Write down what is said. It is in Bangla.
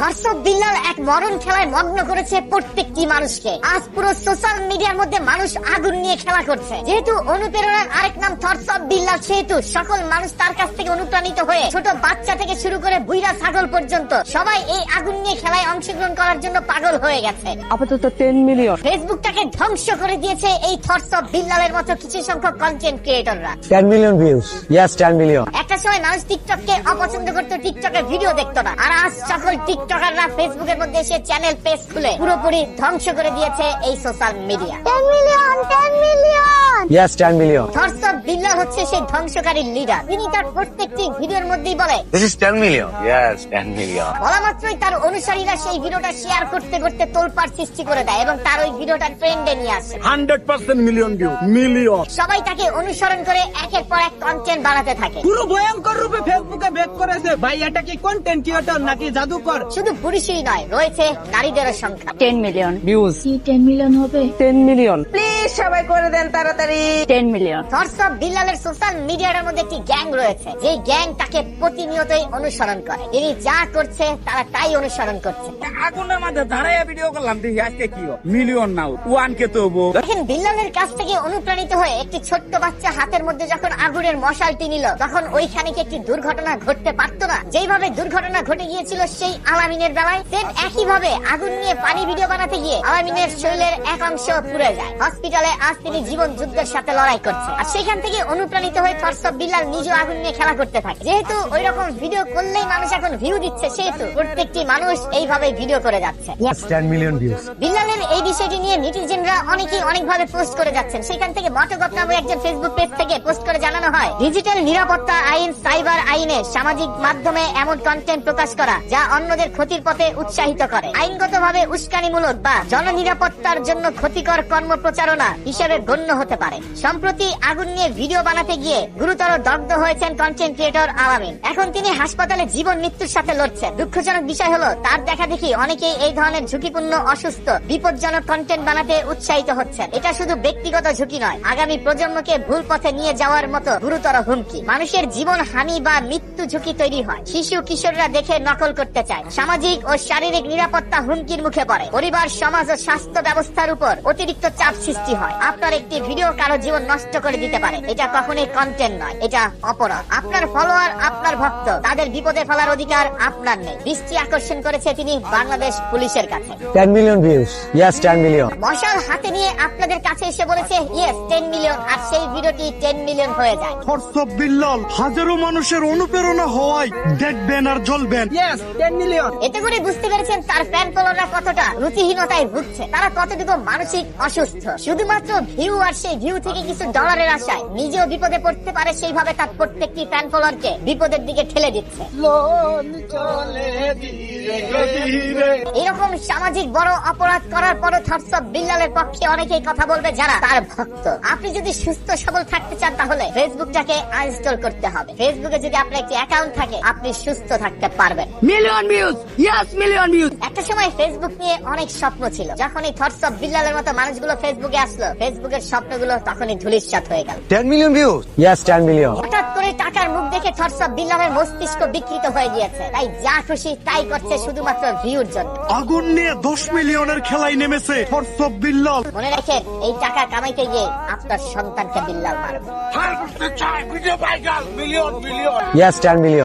ধর্ষক বিল্লাল এক মরণ খেলায় মগ্ন করেছে প্রত্যেকটি মানুষকে। আজ পুরো সোশ্যাল মিডিয়ার মধ্যে মানুষ আগুন নিয়ে খেলা করছে। যেহেতু অনুপ্রেরণার আরেক নাম ধর্ষক বিল্লাল সেহেতু সকল মানুষ তার কাছ থেকে অনুপ্রাণিত হয়ে ছোট বাচ্চা থেকে শুরু করে বুইরা ছাগল পর্যন্ত সবাই এই আগুন নিয়ে খেলায় অংশগ্রহণ করার জন্য পাগল হয়ে গেছে। আপাতত টেন মিলিয়ন ফেসবুকটাকে ধ্বংস করে দিয়েছে এই অফ বিল্লালের মতো কিছু সংখ্যক কন্টেন্ট ক্রিয়েটররা 10 million views. Yes, 10 million. একটা সময় মানুষ টিকটককে অপছন্দ করতো টিকটকের ভিডিও দেখতো না। আর আজ সকল টিকটকাররা ফেসবুকের মধ্যে এসে চ্যানেল পেজ খুলে পুরোপুরি ধ্বংস করে দিয়েছে এই social media 10 million 10 million yes 10 million. হচ্ছে সেই ধ্বংসকারী লিডার তিনি তার প্রত্যেকটি ভিডিওর মধ্যেই বলে This is 10 million. Yes, 10 million. বলা মাত্রই তার অনুসারীরা সেই ভিডিওটা শেয়ার করতে করতে তোলপাড় সৃষ্টি করে দেয় এবং তার ওই ভিডিওটা ট্রেন্ডে নিয়ে আসে। Hundred percent million view million সবাই তাকে অনুসরণ করে একের পর এক কন্টেন্ট বানাতে থাকে। পুরো ভয়ঙ্কর রূপে ফেসবুকে বেক করেছে। ভাই এটা কি কন্টেন্ট ক্রিয়েটর নাকি জাদুকর? শুধু পুরুষই নয় রয়েছে নারীদেরও সংখ্যা। টেন মিলিয়ন ভিউজ কি টেন মিলিয়ন হবে? টেন মিলিয়ন প্লিজ সবাই করে দেন তাড়াতাড়ি। টেন মিলিয়ন থটস অফ বিল্লালের সোশ্যাল মিডিয়ার মধ্যে একটি গ্যাং রয়েছে। যে গ্যাং তাকে প্রতিনিয়তই অনুসরণ করে। তিনি যা করছে তারা তাই অনুসরণ করছে। আগুনের মধ্যে দাঁড়াইয়া ভিডিও করলাম দেখি আজকে কি মিলিয়ন নাও ওয়ান কে তো দেখেন বিল্লালের কাছ থেকে অনুপ্রাণিত হয়ে একটি ছোট্ট বাচ্চা হাতের মধ্যে যখন আগুনের মশালটি নিল তখন ওইখানে কি একটি দুর্ঘটনা ঘটতে পারতো না? যেইভাবে দুর্ঘটনা ঘটে গিয়েছিল সেই আলামিনের বেলায় সেম একই ভাবে আগুন নিয়ে পানি ভিডিও বানাতে গিয়ে আলামিনের শরীরের এক অংশ পুড়ে যায়। হসপিটালে আজ তিনি জীবন যুদ্ধের সাথে লড়াই করছে আর সেখান থেকে অনুপ্রাণিত হয়ে থরসব বিল্লাল নিজেও আগুন নিয়ে খেলা করতে থাকে। যেহেতু ওই রকম ভিডিও করলেই মানুষ এখন ভিউ দিচ্ছে সেহেতু প্রত্যেকটি মানুষ এইভাবে ভিডিও করে যাচ্ছে। Yes, 10 million views. বিল্লালের এই বিষয়টি নিয়ে নেটিজেনরা অনেকেই অনেকভাবে পোস্ট করে যাচ্ছেন। সেখান থেকে মটগপ নামে একজন ফেসবুক পেজ থেকে পোস্ট করে জানানো হয় ডিজিটাল নিরাপত্তা আইন সাইবার আইনে সামাজিক মাধ্যমে এমন কন্টেন্ট প্রকাশ করা যা অন্যদের ক্ষতির পথে উৎসাহিত করে। আইনগতভাবে উস্কানিমূলক বা জননিরাপত্তার জন্য ক্ষতিকর কর্ম প্রচারণা হিসেবে গণ্য হতে পারে। সম্প্রতি আগুন নিয়ে ভিডিও বানাতে গিয়ে গুরুতর দগ্ধ হয়েছেন কন্টেন্ট ক্রিয়েটর আলামিন। এখন তিনি হাসপাতালে জীবন মৃত্যুর সাথে লড়ছেন। দুঃখজনক বিষয় হলো, তার দেখা দেখি অনেকেই এই ধরনের ঝুঁকিপূর্ণ, অসুস্থ, বিপজ্জনক কন্টেন্ট বানাতে উৎসাহিত হচ্ছেন। এটা শুধু ব্যক্তিগত ঝুঁকি নয়, আগামী প্রজন্মকে ভুল পথে নিয়ে যাওয়ার মতো গুরুতর হুমকি। মানুষের জীবন হানি বা মৃত্যু ঝুঁকি তৈরি হয়। শিশু, কিশোররা দেখে নকল করতে চায়। সামাজিক ও শারীরিক নিরাপত্তা হুমকির মুখে পড়ে। পরিবার, সমাজ ও স্বাস্থ্য ব্যবস্থার উপর অতিরিক্ত চাপ সৃষ্টি হয়। আপনার একটি ভিডিও কারও জীবন নষ্ট করে দিতে পারে। এটা কখনোই কন্টেন্ট নয় এটা অপরাধ। আপনার ফলোয়ার আপনার ভক্ত তাদের বিপদে ফেলার অধিকার আপনার নেই। দৃষ্টি আকর্ষণ করেছে তিনি বাংলাদেশ পুলিশের কাছে। 10 million views. Yes, 10 million. মশাল হাতে নিয়ে আপনাদের কাছে এসে বলেছে ইয়েস টেন মিলিয়ন আর সেই ভিডিওটি টেন মিলিয়ন হয়ে যায়। হোয়াটসঅ্যাপ বিল্লাল হাজারো মানুষের অনুপ্রেরণা হওয়ায় দেখবেন আর জ্বলবেন। ইয়েস টেন মিলিয়ন এতে করে বুঝতে পেরেছেন তার ফ্যান ফলোয়াররা কতটা রুচিহীনতায় ভুগছে। তারা কতটুকু মানসিক অসুস্থ? শুধুমাত্র ভিউ আর সেই ভিউ থেকে কিছু ডলারের আশায় নিজেও বিপদে পড়তে পারে সেইভাবে তার প্রত্যেকটি ফ্যান ফলোয়ারকে বিপদের দিকে ঠেলে দিচ্ছে। এরকম সামাজিক বড় অপরাধ করার পরও থটসব বিল্লালের পক্ষে অনেকেই কথা বলবে যারা তার ভক্ত। আপনি যদি সুস্থ সবল থাকতে চান তাহলে ফেসবুকটাকে আনইনস্টল করতে হবে। ফেসবুকে যদি আপনার একটি অ্যাকাউন্ট থাকে আপনি সুস্থ থাকতে পারবেন। Million views yes million views একটা সময় ফেসবুক নিয়ে অনেক স্বপ্ন ছিল। যখন এই থটস অফ বিল্লালের মতো মানুষগুলো ফেসবুকে আসলো ফেসবুকের স্বপ্নগুলো তখনই ধুলিস্বাত হয়ে গেল। 10 million ভিউজ ইয়েস 10 মিলিয়ন হঠাৎ করে টাকার মুখ দেখে বিল্লামের মস্তিষ্ক বিকৃত হয়ে গিয়েছে। তাই যা খুশি তাই করছে শুধুমাত্র ভিউর জন্য। আগুন নিয়ে দশ মিলিয়নের খেলায় নেমেছে হোয়াটসঅ্যাপ বিল্লাল। মনে রাখেন এই টাকা কামাইতে গিয়ে আপনার সন্তানকে বিল্লাল মারবে। Video viral million million. Yes 10 million.